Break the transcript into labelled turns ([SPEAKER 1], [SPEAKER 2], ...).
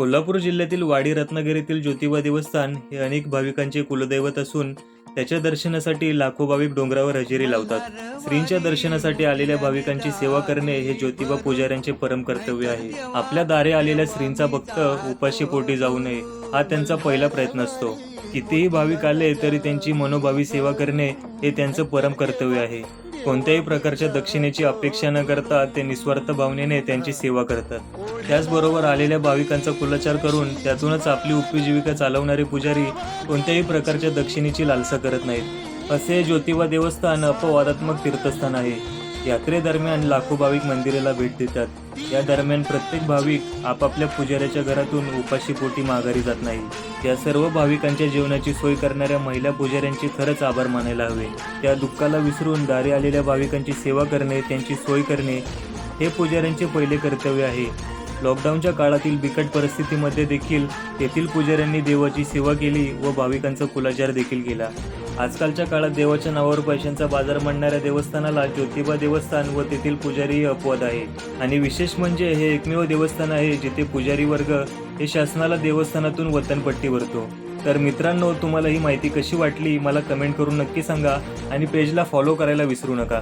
[SPEAKER 1] कोल्हापूर जिल्ह्यातील वाडी रत्नागिरीतील ज्योतिबा देवस्थान हे अनेक भाविकांचे कुलदैवत असून त्याच्या दर्शनासाठी लाखो भाविक डोंगरावर हजेरी लावतात. श्रींच्या दर्शनासाठी आलेल्या भाविकांची सेवा करणे हे ज्योतिबा पुजाऱ्यांचे परम कर्तव्य आहे. आपल्या दारे आलेल्या श्रींचा भक्त उपाशी पोटी जाऊ नये हा त्यांचा पहिला प्रयत्न असतो. कितीही भाविक आले तरी त्यांची मनोभावी सेवा करणे हे त्यांचं परम कर्तव्य आहे. कोणत्याही प्रकारच्या दक्षिणेची अपेक्षा न करता ते निस्वार्थ भावनेने त्यांची सेवा करतात. त्याचबरोबर आलेल्या भाविकांचा कुलाचार करून त्यातूनच आपली उपजीविका चालवणारे पुजारी कोणत्याही प्रकारच्या दक्षिणेची लालसा करत नाहीत. असे ज्योतिबा देवस्थान अपवादात्मक तीर्थस्थान आहे. यात्रेदरम्यान लाखो भाविक मंदिराला भेट देतात. या दरम्यान प्रत्येक भाविक आपापल्या पुजाऱ्याच्या घरातून उपाशी पोटी माघारी जात नाही. या सर्व भाविकांच्या जेवणाची सोय करणाऱ्या महिला पुजाऱ्यांचे खरंच आभार मानायला हवे. त्या दुःखाला विसरून दारी आलेल्या भाविकांची सेवा करणे त्यांची सोय करणे हे पुजाऱ्यांचे पहिले कर्तव्य आहे. लॉकडाऊनच्या काळातील बिकट परिस्थितीमध्ये देखील तेथील पुजाऱ्यांनी देवाची सेवा केली व भाविकांचा कुलाचार देखील केला. आजकालच्या काळात देवाच्या नावावर पैशांचा बाजार मांडणाऱ्या देवस्थानाला ज्योतिबा देवस्थान व तेथील पुजारीही अपवाद आहे. आणि विशेष म्हणजे हे एकमेव देवस्थान आहे जिथे पुजारी वर्ग हे शासनाला देवस्थानातून वतनपट्टी भरतो. तर मित्रांनो तुम्हाला ही माहिती कशी वाटली? मला कमेंट करून नक्की सांगा आणि पेजला फॉलो करायला विसरू नका.